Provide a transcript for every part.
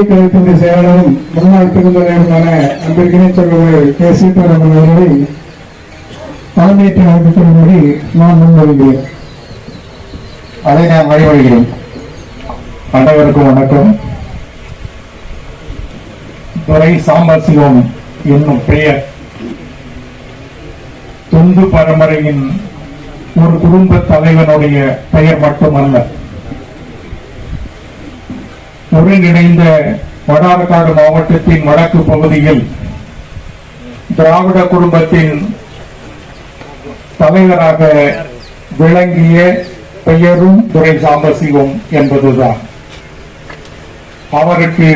நம்முடைய ஒன்றிய கழகத்தினுடைய செயலாளரும் முன்னாள் பெருந்தலைவருமான அன்பிற்கினை சொல்வர் கே. சீதாராமன் அவர்களை தலைமையேற்று அழைக்கப்படும் நான் முன்வருகிறேன் அதை நான் வழிவருகிறேன் அனைவருக்கும் வணக்கம். துறை சாம்பசிவம் என்னும் பெயர். தொண்டு பரம்பரையின் ஒரு குடும்ப தலைவனுடைய பெயர் மட்டுமல்ல. ஒருங்கிணைந்த வடாரக்காடு மாவட்டத்தின் வடக்கு பகுதியில் திராவிட குடும்பத்தின் தலைவராக விளங்கிய பெயரும் துரை சாம்பசிவம் என்பதுதான். அவருக்கு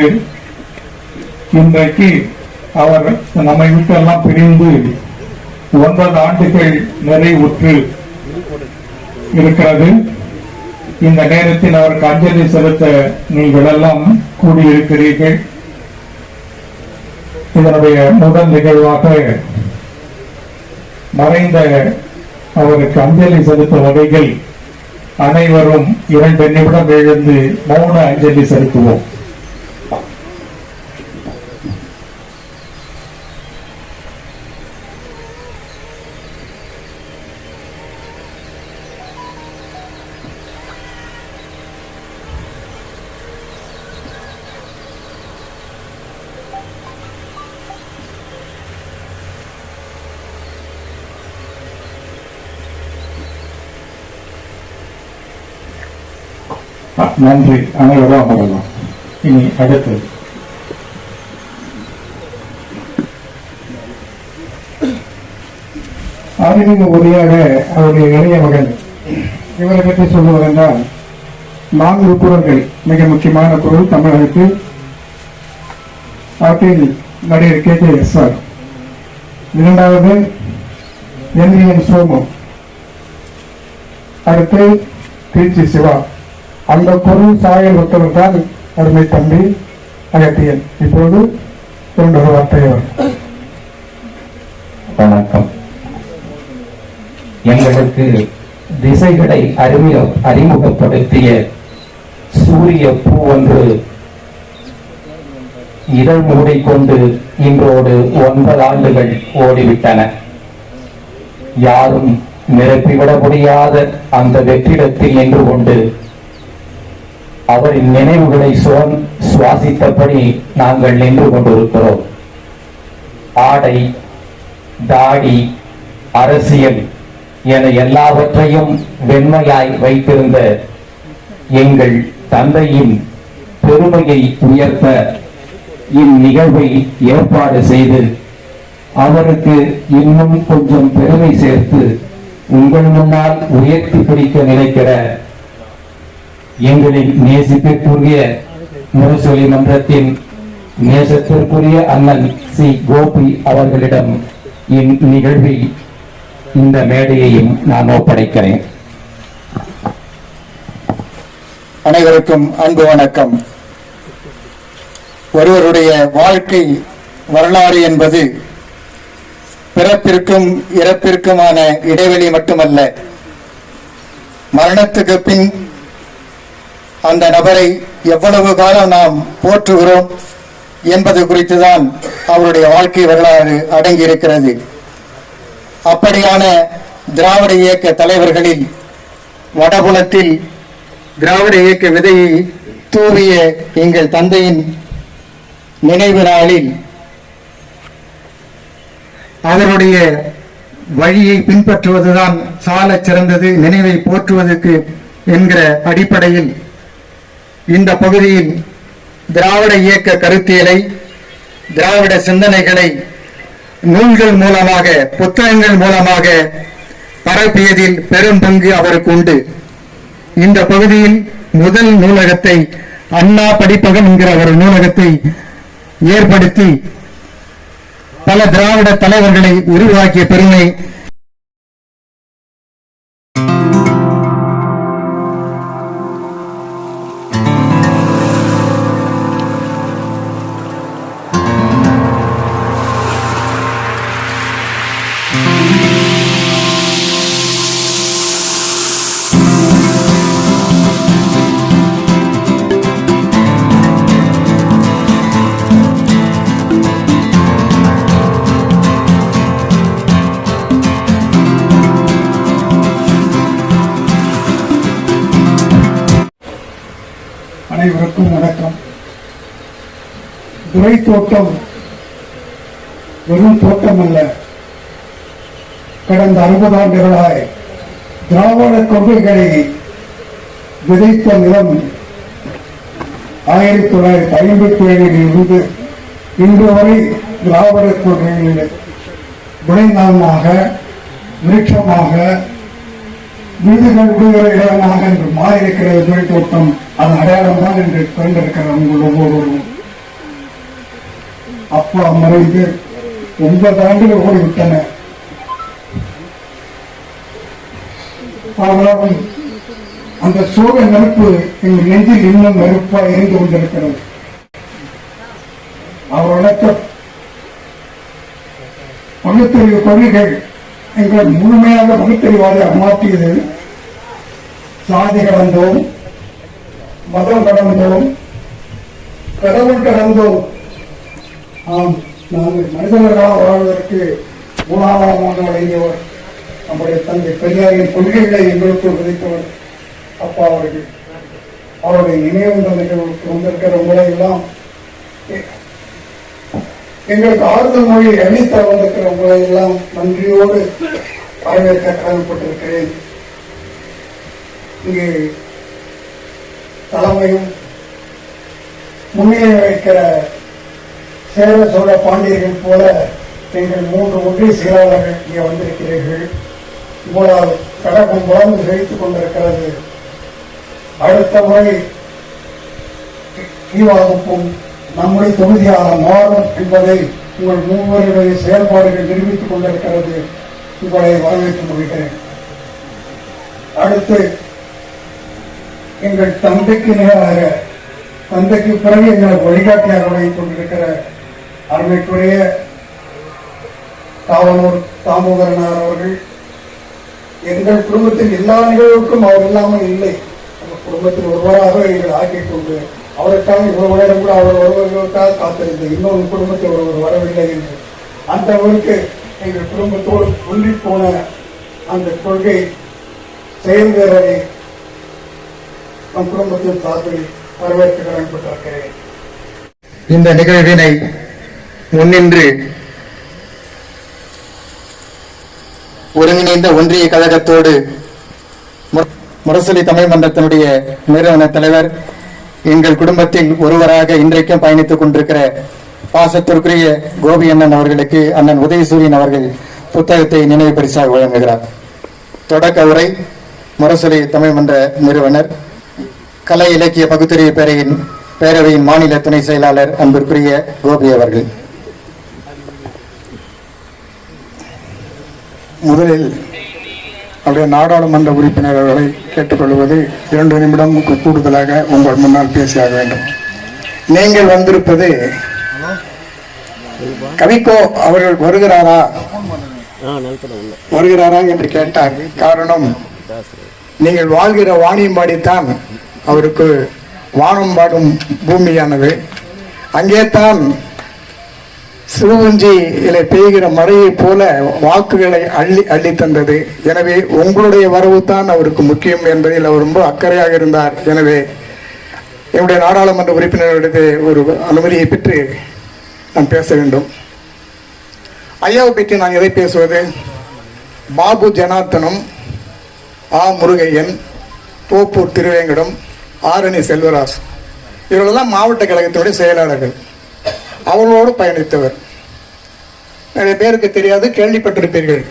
இன்றைக்கு அவர் நம்மை விட்டெல்லாம் பிரிந்து ஒன்பது ஆண்டுகள் நிறைவுற்று இருக்கிறது. இந்த நேரத்தில் அவருக்கு அஞ்சலி செலுத்த நீங்கள் எல்லாம் கூடியிருக்கிறீர்கள். இதனுடைய முதல் நிகழ்வாக மறைந்த அவருக்கு அஞ்சலி செலுத்தும் வகையில் அனைவரும் இரண்டு நிமிடம் எழுந்து மௌன அஞ்சலி செலுத்துவோம். நன்றி. அனைவரும் அமரலாம். இனி அடுத்து. ஆதிமிக உரையாக அவருடைய இளைய மகன். இவரை பற்றி சொல்லுவதென்றால் நான்கு குரல்கள் மிக முக்கியமான குரல் தமிழகத்தில் அவற்றில் நடிகர் கே கே எஸ் ஆர் இரண்டாவது என் சோமு அடுத்து திருச்சி சிவா. அந்த பொருள் சாயல் ஒத்தவர் அருமை தம்பி அகத்தியன். இப்போது இரண்டு வார்த்தையவர் வணக்கம். எங்களுக்கு திசைகளை அறிமுக அறிமுகப்படுத்திய சூரிய பூ ஒன்று இதழ் மூடிக்கொண்டு இன்றோடு ஒன்பது ஆண்டுகள் ஓடிவிட்டன. யாரும் நிரப்பிவிட முடியாத அந்த வெற்றிடத்தில் நின்று கொண்டு அவரின் நினைவுகளை சுவன் சுவாசித்தபடி நாங்கள் நின்று கொண்டிருக்கிறோம். ஆடை தாடி அரசியல் என எல்லாவற்றையும் வெண்மையாய் வைத்திருந்த எங்கள் தந்தையின் பெருமையை உயர்த்த இந்நிகழ்வை ஏற்பாடு செய்து அவருக்கு இன்னும் கொஞ்சம் பெருமை சேர்த்து உங்கள் முன்னால் உயர்த்தி பிடிக்க நினைக்கிற எங்களின் நேசிப்பிற்குரிய முரசொலி மன்றத்தின் நேசத்திற்குரிய அண்ணன் சி. கோபி அவர்களிடம் இந்நிகழ்வில் இந்த மேடையையும் நான் ஒப்படைக்கிறேன். அனைவருக்கும் அன்பு வணக்கம். ஒருவருடைய வாழ்க்கை வரலாறு என்பது பிறப்பிற்கும் இறப்பிற்குமான இடைவெளி மட்டுமல்ல மரணத்துக்கு பின் அந்த நபரை எவ்வளவு காலம் நாம் போற்றுகிறோம் என்பது குறித்துதான் அவருடைய வாழ்க்கை வரலாறு அடங்கியிருக்கிறது. அப்படியான திராவிட இயக்க தலைவர்களில் வடபுலத்தில் திராவிட இயக்க விதையை தூவிய எங்கள் தந்தையின் நினைவு நாளில் அவருடைய வழியை பின்பற்றுவதுதான் சால சிறந்தது நினைவை போற்றுவதற்கு என்கிற அடிப்படையில் இந்த பகுதியில் திராவிட இயக்க கருத்தியலை திராவிட சிந்தனைகளை நூல்கள் மூலமாக புத்தகங்கள் மூலமாக பரப்பியதில் பெரும் பங்கு அவருக்கு உண்டு. இந்த பகுதியில் முதல் நூலகத்தை அண்ணா படிப்பகம் என்கிற ஒரு நூலகத்தை ஏற்படுத்தி பல திராவிட தலைவர்களை உருவாக்கிய பெருமை வணக்கம். துறை தோட்டம் வெறும் தோட்டம் அல்ல கடந்த அறுபது ஆண்டுகளாய் திராவிட கொள்கைகளை விதைத்த நிலம் ஆயிரத்தி தொள்ளாயிரத்தி ஐம்பத்தி ஏழில் இருந்து இன்று வரை திராவிட கொள்கைகளில் விளைநிலமாக விருட்சமாக வீடுகள் விடுகிற இடமாக என்று மாறியிருக்கிறது தொழில் தோட்டம் அதன் அடையாளம் தான் என்று பிறந்திருக்கிற உங்கள் ஒவ்வொருவரும் அப்பா மறைந்து ஒன்பது ஆண்டுகள் ஓடிவிட்டன. ஆனாலும் அந்த சோக நெருப்பு எங்கள் நெஞ்சில் இன்னும் நெருப்பாக இருந்து கொண்டிருக்கிறது. அவர் அவர்களுக்கு பகுத்தறிவு கொள்கைகள் எங்கள் முழுமையாக பகுத்தறிவாத மாற்றியது. சாதி கடந்தோம் மதம் கடந்தோம் கடவுள் கடந்தோம். ஆம் நாங்கள் மனிதர்களாக வாழ்வதற்கு மூலாதாரமாக வழங்கியவர் நம்முடைய தந்தை பெரியாரின் கொள்கைகளை எங்களுக்குள் விதைத்தவர் அப்பா அவர்கள். அவருடைய நினைவு நிகழ்வுக்கு வந்திருக்கிற உங்களை எல்லாம் எங்களுக்கு ஆறுதல் மொழி அளித்த வந்திருக்கிற உங்களை எல்லாம் நன்றியோடு வரவேற்க கடமைப்பட்டிருக்கிறேன் இங்கு தலைமையும் முன்னிலை வைக்கிற சேர சோழ பாண்டியர்கள் போல எங்கள் மூன்று ஒன்றிய செயலாளர்கள் இங்கே வந்திருக்கிறீர்கள். உங்களால் கடகம் வளர்ந்து செழித்துக் கொண்டிருக்கிறது. அடுத்த முறை கீழாகுப்பும் நம்முடைய தொகுதியாக மாறும் என்பதை உங்கள் மூவருடைய செயல்பாடுகள் நிரூபித்துக் கொண்டிருக்கிறது. உங்களை வரவேற்று முடிகிறேன் அடுத்து எங்கள் தந்தைக்கு நிகராக தந்தைக்கு பிறகு எங்களை வழிகாட்டியாக வழங்கிக் கொண்டிருக்கிற அருமைக்குரிய காவலூர் தாமோதரனார் அவர்கள் எங்கள் குடும்பத்தின் எல்லா நிகழ்வுக்கும் அவர் இல்லாமல் இல்லை. நம்ம குடும்பத்தில் ஒருவராக எங்கள் ஆக்கிக் கொண்டு அவருக்காக இவ்வளவு நேரம் கூட அவர் ஒருவர்களுக்காக காத்திருந்து இன்னொரு குடும்பத்தில் ஒருவர் வரவில்லை என்று. அந்த அளவுக்கு எங்கள் குடும்பத்தோடு ஒன்றி போன அந்த கொள்கை செயல்வேறரை நம் குடும்பத்தின் சார்பில் வரவேற்க கடன்பட்டிருக்கிறேன். இந்த நிகழ்வினை முன்னின்று ஒருங்கிணைந்த ஒன்றிய கழகத்தோடு முரசொலி தமிழ் மன்றத்தினுடைய நிறுவன தலைவர் எங்கள் குடும்பத்தில் ஒருவராக இன்றைக்கும் பயணித்துக் கொண்டிருக்கிற பாசத்திற்குரிய கோபி அண்ணன் அவர்களுக்கு அண்ணன் உதயசூரியன் அவர்கள் புத்தகத்தை நினைவு பரிசாக வழங்குகிறார். தொடக்க உரை முரசொலி தமிழ் மன்ற நிறுவனர் கலை இலக்கிய பகுத்தறிவு பேரையின் பேரவையின் மாநில துணை செயலாளர் அன்பிற்குரிய கோபி அவர்கள். முதலில் அவருடைய நாடாளுமன்ற உறுப்பினர்களை கேட்டுக்கொள்வது இரண்டு நிமிடம் கூடுதலாக உங்கள் முன்னால் பேசியாக வேண்டும். நீங்கள் வந்திருப்பது கவிக்கோ அவர்கள் வருகிறாரா? வருகிறாரா என்று கேட்டார். காரணம் நீங்கள் வாழ்கிற வாணியம்பாடித்தான் அவருக்கு வானம் பாடும் பூமியானது. அங்கே தான் சிவகுஞ்சியில பெய்கிற மழையைப் போல வாக்குகளை அள்ளி அள்ளி தந்தது. எனவே உங்களுடைய வரவு தான் அவருக்கு முக்கியம் என்பதில் அவர் ரொம்ப அக்கறையாக இருந்தார். எனவே என்னுடைய நாடாளுமன்ற உறுப்பினர்களிடத்து ஒரு அனுமதியை பெற்று நான் பேச வேண்டும். ஐயாவை பற்றி நான் எதை பேசுவது? பாபு ஜனார்த்தனம் ஆ. முருகையன் தோப்பூர் திருவேங்கடம் ஆரணி செல்வராஜ் இவர்களெல்லாம் மாவட்ட கழகத்தினுடைய செயலாளர்கள். அவர்களோடு பயணித்தவர். நிறைய பேருக்கு தெரியாது கேள்விப்பட்டிருப்பீர்கள்.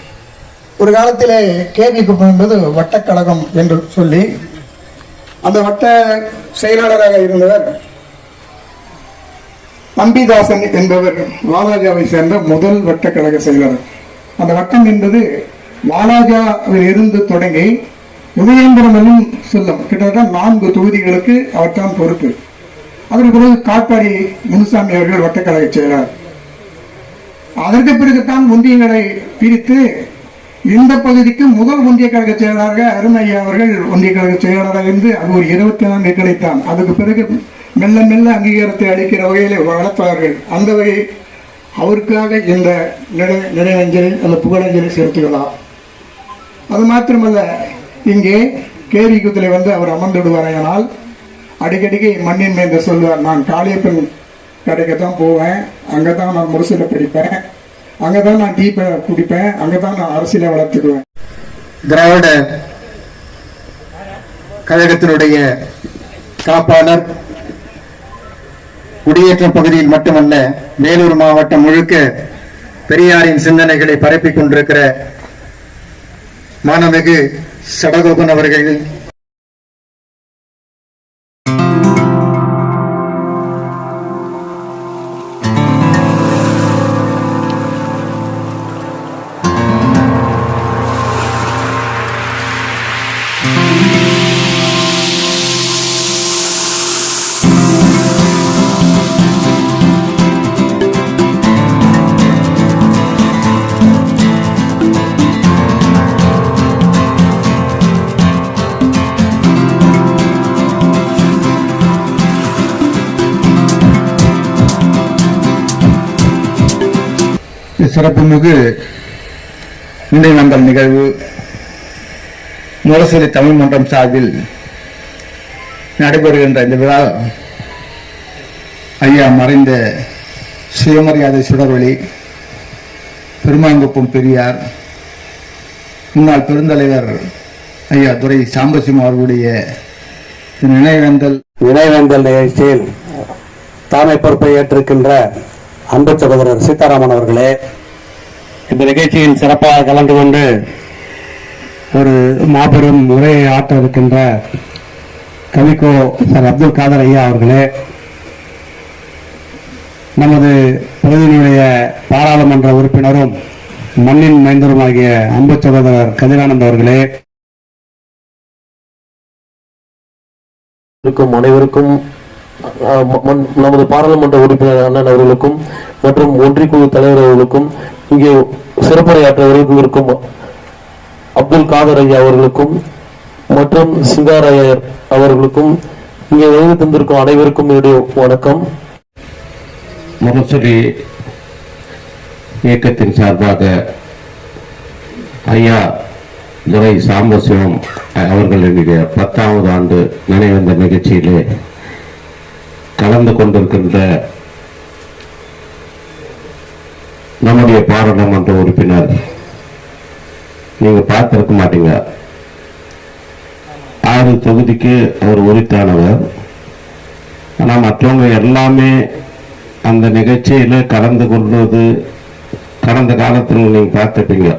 ஒரு காலத்திலே கேபிக்கு என்பது வட்டக்கழகம் என்று சொல்லி அந்த வட்ட செயலாளராக இருந்தவர் நம்பிதாசன் என்பவர் வாலாஜாவை சேர்ந்த முதல் வட்டக்கழக செயலாளர் அந்த வட்டம் என்பது வாலாஜாவில் இருந்து தொடங்கி உதயேந்திரம் சொல்லும் செல்லும். கிட்டத்தட்ட நான்கு தொகுதிகளுக்கு அவர்தான் பொறுப்பு. அதற்கு பிறகு காட்பாடி முனுசாமி அவர்கள் வட்டக்கழக செயலர். அதற்கு பிறகுதான் ஒன்றியங்களை பிரித்து இந்த பகுதிக்கு முதல் ஒன்றிய கழக செயலராக அருமையா அவர்கள் ஒன்றிய கழக செயலராக இருந்து அது ஒரு இருபத்தி நான்கு கிடைத்தான் அதுக்கு பிறகு மெல்ல மெல்ல அங்கீகாரத்தை அளிக்கிற வகையில் வளர்த்தார்கள் அந்த வகை அவருக்காக இந்த நிலை நினைவஞ்சலி அல்ல புகழஞ்சலி செலுத்துகிறார் அது மாத்திரமல்ல இங்கே கேரி வந்து அவர் அமர்ந்துவிடுவார் ஆனால் அடிக்கடிக்கு மண்ணின் மேந்த சொல்லுவார் நான் காளியப்பன் கடைக்கு தான் போவேன் அங்கே தான் நான் முரசில் படிப்பேன் அங்கே தான் நான் டீ குடிப்பேன் அங்கே தான் நான் அரசியலை வளர்த்துக்குவேன். திராவிட கழகத்தினுடைய காப்பாளர் குடியேற்றம் பகுதியில் மட்டுமல்ல வேலூர் மாவட்டம் முழுக்க பெரியாரின் சிந்தனைகளை பரப்பிக் கொண்டிருக்கிற மானமிகு சடகோபன் அவர்கள் சிறப்புமிகு நினைவந்தல் நிகழ்வு முரசொலி தமிழ் மன்றம் சார்பில் நடைபெறுகின்ற இந்த விழா ஐயா மறைந்த சுயமரியாதை சுடர்வழி பெருமாங்குப்பம் பெரியார் முன்னாள் பெருந்தலைவர் ஐயா துரை சாம்பசிம் அவர்களுடைய நினைவேந்தல் நினைவேந்தல் நிகழ்ச்சியில் தலைமை பொறுப்பை ஏற்றிருக்கின்ற அன்பு சகோதரர் சீதாராமன் அவர்களே இந்த நிகழ்ச்சியில் சிறப்பாக கலந்து கொண்டு ஒரு மாபெரும் உரையை ஆற்ற இருக்கின்ற கவிக்கோ சார் அப்துல் காதர் ஐயா அவர்களே நமது பிரதிநிதியுடைய பாராளுமன்ற உறுப்பினரும் மண்ணின் மைந்தருமாகிய அம்பு சகோதரர் கதிரானந்த் அவர்களே. இருக்கும் அனைவருக்கும் நமது பாராளுமன்ற உறுப்பினர் அண்ணன் அவர்களுக்கும் மற்றும் ஒன்றிக்குழு தலைவர் அவர்களுக்கும் இங்கே சிறப்புரையாற்ற இருக்கும் அப்துல் காதர் ஐயா அவர்களுக்கும் மற்றும் சிங்காரையர் அவர்களுக்கும் இங்கே வருகை தந்திருக்கும் அனைவருக்கும் என்னுடைய வணக்கம். முரசொலி இயக்கத்தின் சார்பாக ஐயா துரை சாம்பசிவம் அவர்களுடைய பத்தாவது ஆண்டு நினைவந்த நிகழ்ச்சியிலே கலந்து கொண்டிருக்கின்ற நம்முடைய பாராளுமன்ற உறுப்பினர். நீங்க பார்த்திருக்க மாட்டீங்க. ஆறு தொகுதிக்கு அவர் உரித்தானவர். ஆனா மற்றவங்க எல்லாமே அந்த நிகழ்ச்சியில் கலந்து கொள்வது கடந்த காலத்தில் நீங்க பார்த்துப்பீங்க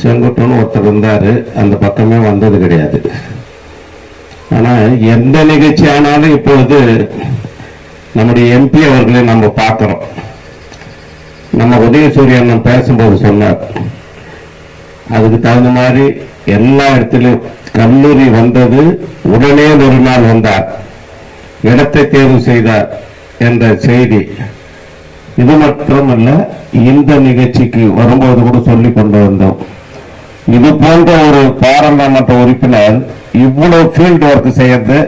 செங்குட்டுன்னு ஒருத்தர் இருந்தாரு அந்த பக்கமே வந்தது கிடையாது. ஆனா எந்த நிகழ்ச்சி ஆனாலும் இப்பொழுது நம்முடைய எம்பி அவர்களை நம்ம பார்க்கிறோம். நம்ம உதயசூரியன் பேசும்போது சொன்னார் அதுக்கு தகுந்த மாதிரி எல்லா இடத்திலும் கல்லூரி வந்தது உடனே ஒரு நாள் வந்தார். இடத்தை தேர்வு செய்தார் என்ற செய்தி. இது மட்டுமல்ல இந்த நிகழ்ச்சிக்கு வரும்போது கூட சொல்லி கொண்டு வந்தோம். இது போன்ற ஒரு பாராளுமன்ற உறுப்பினர் இவ்வளவு ஃபீல்ட் ஒர்க் செய்யறது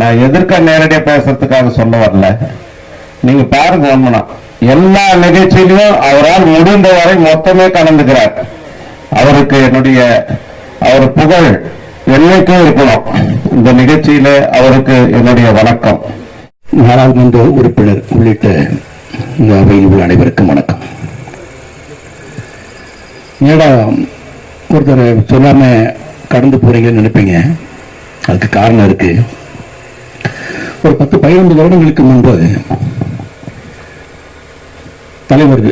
நான் எதிர்க்க நேரடியாக பேசுறதுக்காக சொல்ல வரல. நீங்க பாருங்க ஒண்ணுனா எல்லா நிகழ்ச்சியிலையும் அவரால் முடிந்த வரை மொத்தமே கலந்துக்கிறார். அவருக்கு என்னுடைய அவர் புகழ் என்னைக்கும் இருக்கணும். இந்த நிகழ்ச்சியில அவருக்கு என்னுடைய வணக்கம். நாடாளுமன்ற உறுப்பினர் உள்ளிட்ட இந்த அவையில் உள்ள அனைவருக்கும் வணக்கம். ஏடா ஒருத்தர் சொல்லாம கடந்து போறீங்கன்னு நினைப்பீங்க. அதுக்கு காரணம் இருக்கு. ஒரு பத்து பதினைந்து வருடங்களுக்கு முன்பு தலைவர்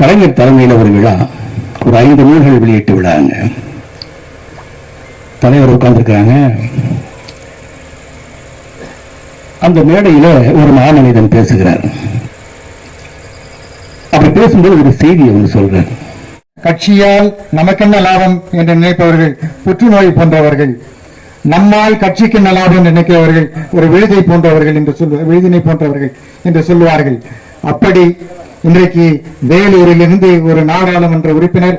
கலைஞர் தலைமையில் ஒரு விழா ஒரு ஐந்து நூல்கள் வெளியிட்டு விழாங்க. தலைவர் உட்கார்ந்துருக்காங்க அந்த மேடையில் ஒரு மாமனிதன் பேசுகிறார். அப்படி பேசும்போது ஒரு செய்தியை ஒன்று சொல்றார். கட்சியால் நமக்கென்ன லாபம் என்று நினைப்பவர்கள் புற்றுநோய் போன்றவர்கள் நம்மால் கட்சிக்கு என்ன லாபம் என்று நினைக்கிறவர்கள் ஒரு விழுதை போன்றவர்கள் என்று சொல்ல விழுதினை போன்றவர்கள் என்று சொல்லுவார்கள். அப்படி இன்றைக்கு வேலூரிலிருந்து ஒரு நாடாளுமன்ற உறுப்பினர்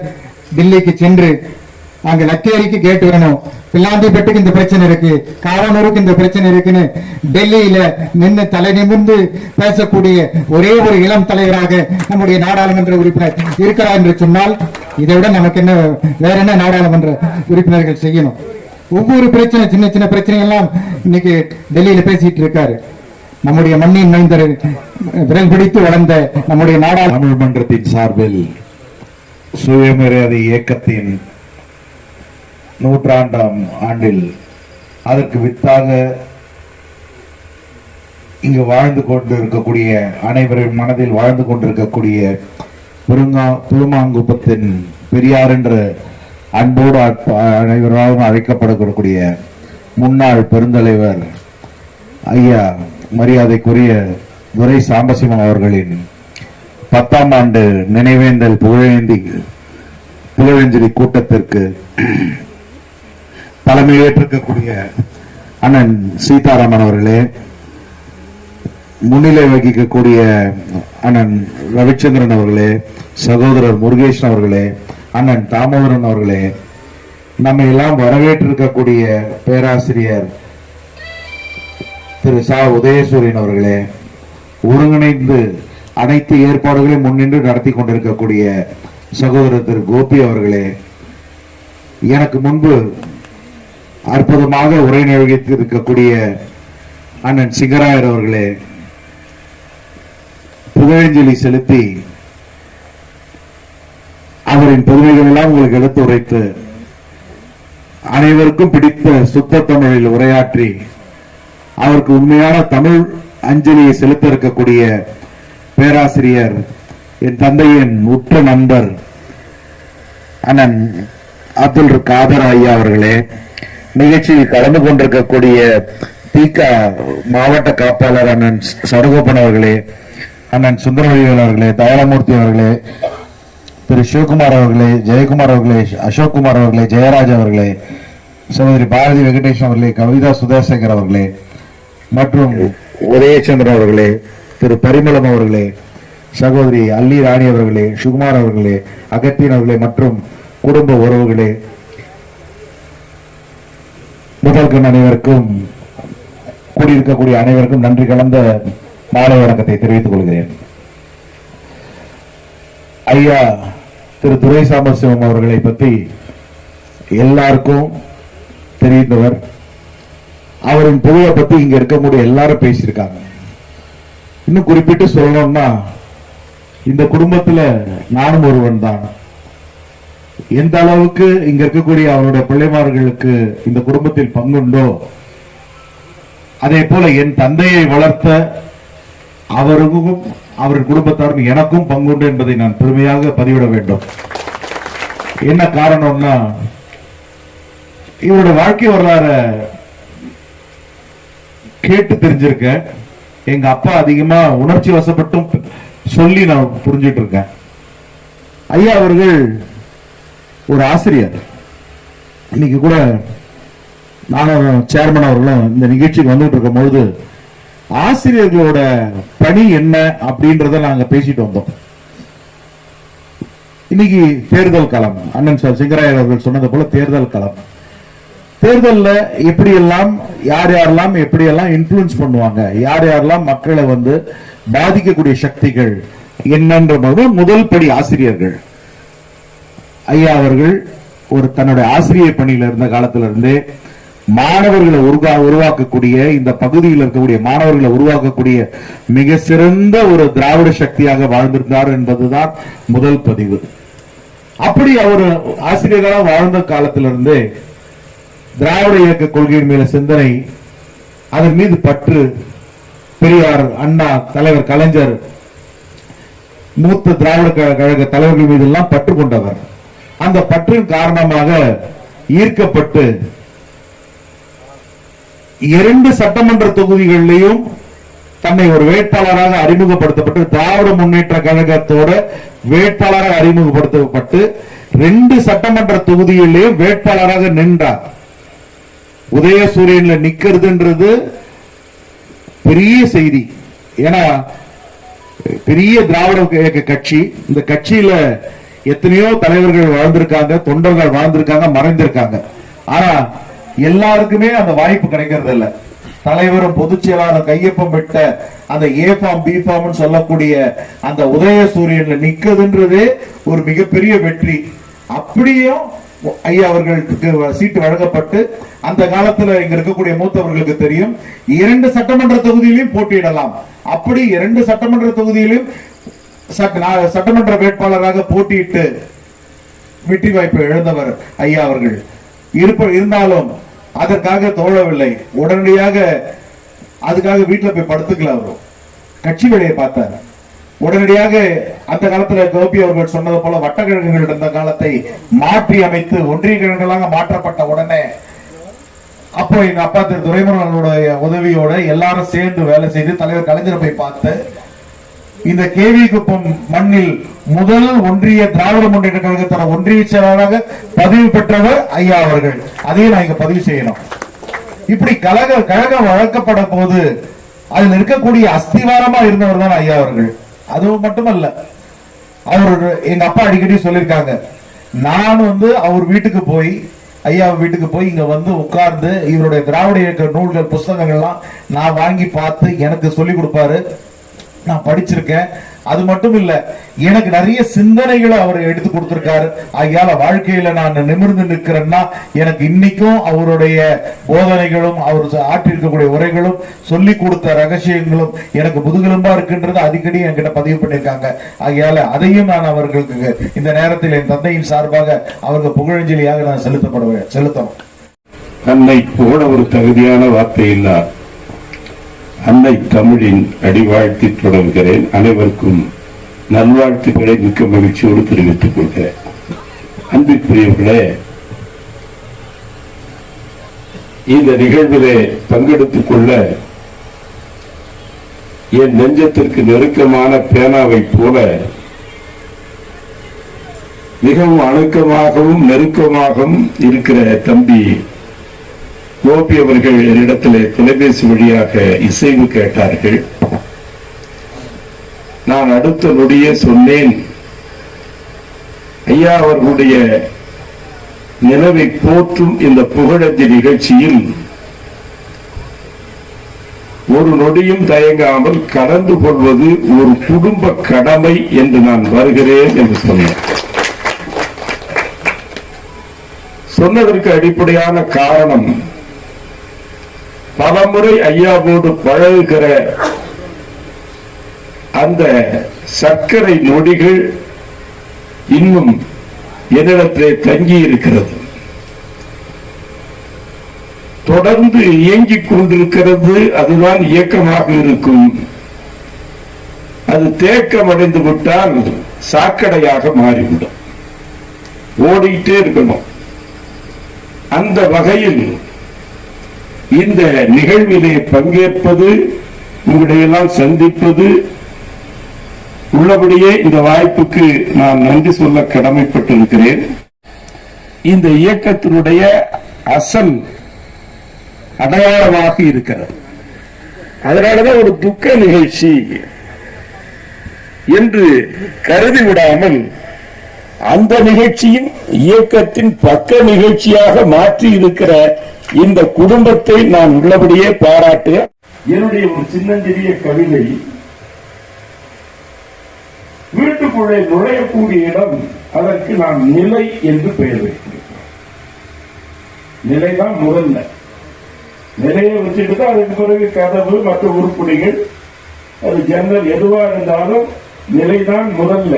தில்லிக்கு சென்று அங்க லக்கேரிக்கு கேட்டு வேணும். பில்லாண்டிப்பட்டுக்கு இந்த பிரச்சனை இருக்கு. காவனூருக்கு இந்த பிரச்சனை இருக்குன்னு டெல்லியில நின்று தலை நிமிர்ந்து பேசக்கூடிய ஒரே ஒரு இளம் தலைவராக நம்முடைய நாடாளுமன்ற உறுப்பினர் இருக்கிறார் என்று சொன்னால் இதை விட நமக்கு என்ன வேற என்ன நாடாளுமன்ற உறுப்பினர்கள் செய்யணும்? ஒவ்வொரு பிரச்சனை சின்ன சின்ன பிரச்சனை எல்லாம் இன்னைக்கு டெல்லியில பேசிட்டு இருக்காரு. நம்முடைய மண்ணின் மைந்தர் விரல் பிடித்து வளர்ந்த நம்முடைய நாடாளுமன்றத்தின் மன்றத்தின் சார்பில் சுயமரியாதை இயக்கத்தின் நூற்றாண்டாம் ஆண்டில் அதற்கு வித்தாக இங்கு வாழ்ந்து கொண்டு இருக்கக்கூடிய அனைவரின் மனதில் வாழ்ந்து கொண்டிருக்கக்கூடிய புருங்கா புலுமாங்குப்பத்தின் பெரியார் என்று அன்போடு அனைவராலும் அழைக்கப்படக்கூடிய முன்னாள் பெருந்தலைவர் ஐயா மரியாதைக்குரிய துரை சாம்பசிவம் அவர்களின் பத்தாம் ஆண்டு நினைவேந்தல் புகழேந்தி புகழஞ்சலி கூட்டத்திற்கு தலைமையேற்றிருக்கக்கூடிய அண்ணன் சீதாராமன் அவர்களே முன்னிலை வகிக்கக்கூடிய அண்ணன் ரவிச்சந்திரன் அவர்களே சகோதரர் முருகேஷன் அவர்களே அண்ணன் தாமோதரன் அவர்களே நம்மை எல்லாம் வரவேற்றிருக்கக்கூடிய பேராசிரியர் திரு சா. உதயசூரியன் அவர்களே ஒருங்கிணைந்து அனைத்து ஏற்பாடுகளையும் முன்னின்று நடத்தி கொண்டிருக்கக்கூடிய சகோதரர் திரு கோபி அவர்களே எனக்கு முன்பு அற்புதமாக உரை நிகழ்த்தி இருக்கக்கூடிய அண்ணன் சிங்கராயர் அவர்களே புகழஞ்சலி செலுத்தி அவரின் புதுமைகள் எல்லாம் உங்களுக்கு எடுத்து உரைத்து அனைவருக்கும் பிடித்த சுத்த தமிழில் உரையாற்றி அவருக்கு உண்மையான தமிழ் அஞ்சலியை செலுத்த இருக்கக்கூடிய பேராசிரியர் என் தந்தையின் உற்ற நண்பர் அண்ணன் அப்துல் காதர் ஐயா அவர்களே நிகழ்ச்சியில் கலந்து கொண்டிருக்கக்கூடிய தீகா மாவட்ட காப்பாளர் அண்ணன் சரகோபன் அவர்களே அண்ணன் சுந்தரவழிகள் அவர்களே தயாளமூர்த்தி அவர்களே திரு சிவகுமார் அவர்களே ஜெயக்குமார் அவர்களே அசோக் குமார் அவர்களே ஜெயராஜ் அவர்களே சகோதரி பாரதி வெங்கடேஷன் அவர்களே கவிதா சுதாசேகர் அவர்களே மற்றும் உதயச்சந்திரன் அவர்களே திரு பரிமளம் அவர்களே சகோதரி அல்லி ராணி அவர்களே சுகுமார் அவர்களே அகத்தியன் அவர்களே மற்றும் குடும்ப உறவுகளே முதல் அனைவருக்கும் கூடியிருக்கக்கூடிய அனைவருக்கும் நன்றி கலந்த மாலை வணக்கத்தை தெரிவித்துக் கொள்கிறேன். ஐயா திரு துரை சாம்பசிவம் அவர்களை பற்றி எல்லாருக்கும் தெரிந்தவர். அவரின் புகழை பத்தி இங்க இருக்கக்கூடிய எல்லாரும் பேசியிருக்காங்க. இன்னும் குறிப்பிட்டு சொல்லணும்னா இந்த குடும்பத்துல நானும் ஒருவன் தான். எந்த அளவுக்கு இங்க இருக்கக்கூடிய அவருடைய பிள்ளைமார்களுக்கு இந்த குடும்பத்தில் பங்குண்டோ அதே போல என் தந்தையை வளர்த்த அவருக்கும் அவர் குடும்பத்தாரும் எனக்கும் பங்குண்டு என்பதை நான் பெருமையாக பதிவிட வேண்டும். என்ன காரணம்னா இவரோட வாழ்க்கை வரலாறு கேட்டு தெரிஞ்சிருக்கேன். எங்க அப்பா அதிகமா உணர்ச்சி வசப்பட்டும் சொல்லி நான் புரிஞ்சிட்டு இருக்கேன். ஐயா அவர்கள் ஒரு ஆசிரியர். இன்னைக்கு கூட நானும் சேர்மன் அவர்களும் இந்த நிகழ்ச்சிக்கு வந்துட்டு இருக்கும் பொழுது ஆசிரியர்களோட பணி என்ன அப்படின்றத நாங்க பேசிட்டு வந்தோம். இன்னைக்கு தேர்தல் களம். அண்ணன் சார் சிங்கராயர் அவர்கள் சொன்னது போல தேர்தல் களம். தேர்தல்ல எப்படியெல்லாம் யார் யாரெல்லாம் எப்படியெல்லாம் இன்ஃப்ளூயன்ஸ் பண்ணுவாங்க யார் யாரெல்லாம் மக்களை வந்து பாதிக்கக்கூடிய சக்திகள் என்னன்ற போது முதல் படி ஆசிரியர்கள். ஐயா அவர்கள் ஒரு தன்னுடைய ஆசிரியர் பணியில இருந்த காலத்திலிருந்து மாணவர்களை உருவா உருவாக்கக்கூடிய இந்த பகுதியில் இருக்கக்கூடிய மாணவர்களை உருவாக்கக்கூடிய மிக சிறந்த ஒரு திராவிட சக்தியாக வாழ்ந்திருந்தார் என்பதுதான் முதல் பதிவு. அப்படி அவர் ஆசிரியர்களாக வாழ்ந்த காலத்திலிருந்து திராவிட இயக்க கொள்கையின் மேல சிந்தனை அதன் மீது பற்று பெரியார் அண்ணா தலைவர் கலைஞர் மூத்த திராவிட கழக தலைவர்கள் மீது எல்லாம் பற்று கொண்டவர். அந்த பற்றின் காரணமாக ஈர்க்கப்பட்டு இரண்டு சட்டமன்ற தொகுதிகளிலையும் தன்னை ஒரு வேட்பாளராக அறிமுகப்படுத்தப்பட்டு திராவிட முன்னேற்ற கழகத்தோட வேட்பாளராக அறிமுகப்படுத்தப்பட்டு ரெண்டு சட்டமன்ற தொகுதிகளிலேயும் வேட்பாளராக நின்றார். உதயசூரியன்ல நிக்கிறதுன்றது பெரிய செய்தி. ஏன்னா பெரிய திராவிட கட்சி இந்த கட்சியில எத்தனையோ தலைவர்கள் வாழ்ந்திருக்காங்க தொண்டர்கள் வாழ்ந்திருக்காங்க மறைந்திருக்காங்க. ஆனா எல்லாருக்குமே அந்த வாய்ப்பு கிடைக்கிறது இல்ல தலைவரும் பொதுச் செயலாளர் கையொப்பம் விட்ட அந்த ஏ ஃபார்ம் பி ஃபார்ம் சொல்லக்கூடிய அந்த உதய சூரியன்ல நிக்குதுன்றதே ஒரு மிகப்பெரிய வெற்றி. அப்படியும் ஐயா அவர்களுக்கு சீட்டு வழங்கப்பட்டு அந்த காலத்துல இங்க இருக்கக்கூடிய மூத்தவர்களுக்கு தெரியும் இரண்டு சட்டமன்ற தொகுதியிலும் போட்டியிடலாம். அப்படி இரண்டு சட்டமன்ற தொகுதியிலும் சட்டமன்ற வேட்பாளராக போட்டியிட்டு வெற்றி வாய்ப்பு இழந்தவர் ஐயா அவர்கள். இருப்ப இருந்தாலும் அதற்காக தோழவில்லை. உடனடியாக அதுக்காக வீட்டுல போய் படுத்துக்கல அவரும் கட்சி வேலையை பார்த்தார். உடனடியாக அந்த காலத்துல கோபி அவர்கள் சொன்னது போல வட்டக்கிழங்குகள் இருந்த காலத்தை மாற்றி அமைத்து ஒன்றிய கிழங்குகளாக மாற்றப்பட்ட உடனே அப்போ எங்க அப்பா திரு துரைமுருகனுடைய உதவியோட எல்லாரும் சேர்ந்து வேலை செய்து தலைவர் கலைஞரை போய் பார்த்து இந்த கேவி குப்பம் மண்ணில் முதல் ஒன்றிய திராவிட முன்னேற்ற கழகத்தோட ஒன்றிய செயலாளராக பதிவு பெற்றவர் ஐயா அவர்கள். அதையும் நான் இங்க பதிவு செய்யணும். இப்படி கழக கழகம் வழக்கப்பட போது அதில் இருக்கக்கூடிய அஸ்திவாரமா இருந்தவர் தான் ஐயா அவர்கள். அது மட்டுமல்ல அவர் எங்க அப்பா அடிக்கடி சொல்லியிருக்காங்க நான் வந்து அவர் வீட்டுக்கு போய் ஐயா வீட்டுக்கு போய் இங்க வந்து உட்கார்ந்து இவருடைய திராவிட இயக்க நூல்கள் புஸ்தகங்கள்லாம் நான் வாங்கி பார்த்து எனக்கு சொல்லி கொடுப்பாரு. நான் படிச்சிருக்கேன். அது மட்டும் இல்ல எனக்கு நிறைய சிந்தனைகளை அவர் எடுத்து கொடுத்திருக்காரு. ஐயால வாழ்க்கையில நான் நிமிர்ந்து நிற்கிறேன்னா எனக்கு இன்னைக்கும் அவருடைய போதனைகளும் அவர் ஆற்றிருக்கக்கூடிய உரைகளும் சொல்லி கொடுத்த ரகசியங்களும் எனக்கு முதுகெலும்பா இருக்குன்றது அடிக்கடி என்கிட்ட பதிவு பண்ணியிருக்காங்க. ஆகையால அதையும் நான் அவர்களுக்கு இந்த நேரத்தில் என் தந்தையின் சார்பாக அவர்கள் புகழஞ்சலியாக நான் செலுத்தப்படுவேன். செலுத்தணும் தன்னை போல ஒரு தகுதியான வார்த்தை இல்லார். அன்னை தமிழின் அடிவாழ்த்தி தொடங்குகிறேன் அனைவருக்கும் நல்வாழ்த்துக்களை மிக்க மகிழ்ச்சியோடு தெரிவித்துக் கொள்கிறேன். அன்பிற்குரியவர்களே இந்த நிகழ்விலே பங்கெடுத்துக் கொள்ள என் நெஞ்சத்திற்கு நெருக்கமான பேனாவைப் போல மிகவும் அணுக்கமாகவும் நெருக்கமாகவும் இருக்கிற தம்பி கோபி அவர்கள் என்னிடத்திலே தொலைபேசி வழியாக இசைவு கேட்டார்கள். நான் அடுத்த நொடியே சொன்னேன் ஐயா அவர்களுடைய நிலவை போற்றும் இந்த புகழத்தி நிகழ்ச்சியில் ஒரு நொடியும் தயங்காமல் கலந்து கொள்வது ஒரு குடும்ப கடமை என்று நான் வருகிறேன் என்று சொன்னேன் சொன்னதற்கு அடிப்படையான காரணம் பலமுறை ஐயாவோடு பழகுகிற அந்த சர்க்கரை நொடிகள் இன்னும் என்னிடத்திலே தங்கி இருக்கிறது தொடர்ந்து இயங்கிக் கொண்டிருக்கிறது அதுதான் இயக்கமாக இருக்கும். அது தேக்கம் அடைந்து விட்டால் சாக்கடையாக மாறிவிடும். ஓடிட்டே இருக்கணும். அந்த வகையில் இந்த நிகழ்விலே பங்கேற்பது உங்களையெல்லாம் சந்திப்பது உள்ளபடியே இந்த வாய்ப்புக்கு நான் நன்றி சொல்ல கடமைப்பட்டிருக்கிறேன். இந்த இயக்கத்தினுடைய அசல் அடையாளமாக இருக்கிறது. அதனாலதான் ஒரு துக்க நிகழ்ச்சி என்று கருதி விடாமல் அந்த நிகழ்ச்சியின் இயக்கத்தின் பக்க நிகழ்ச்சியாக மாற்றி இருக்கிற இந்த குடும்பத்தை நான் உள்ளபடியே பாராட்டு. என்னுடைய ஒரு சின்னஞ்சிறிய கவிதை வீட்டுக்குள்ளே நுழையக்கூடிய இடம் அதற்கு நான் நிலை என்று பெயர் வைக்கிறேன் நிலைதான் முதல்ல. நிலையை வச்சுட்டு தான் அதுக்கு பிறகு கதவு மற்ற உருப்படிகள் அது ஜன்னல் எதுவா இருந்தாலும் நிலைதான் முதல்ல.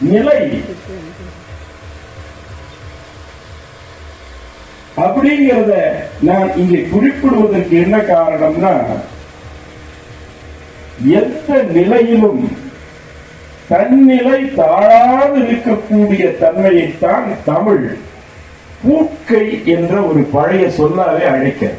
நிலை. அப்படிங்கிறத நான் இங்கே குறிப்பிடுவதற்கு என்ன காரணம்னா எந்த நிலையிலும் தன்னிலை தாழாது இருக்கக்கூடிய தன்மையைத்தான் தமிழ் பூக்கை என்ற ஒரு பழைய சொல்லாவே அழைக்கிறது.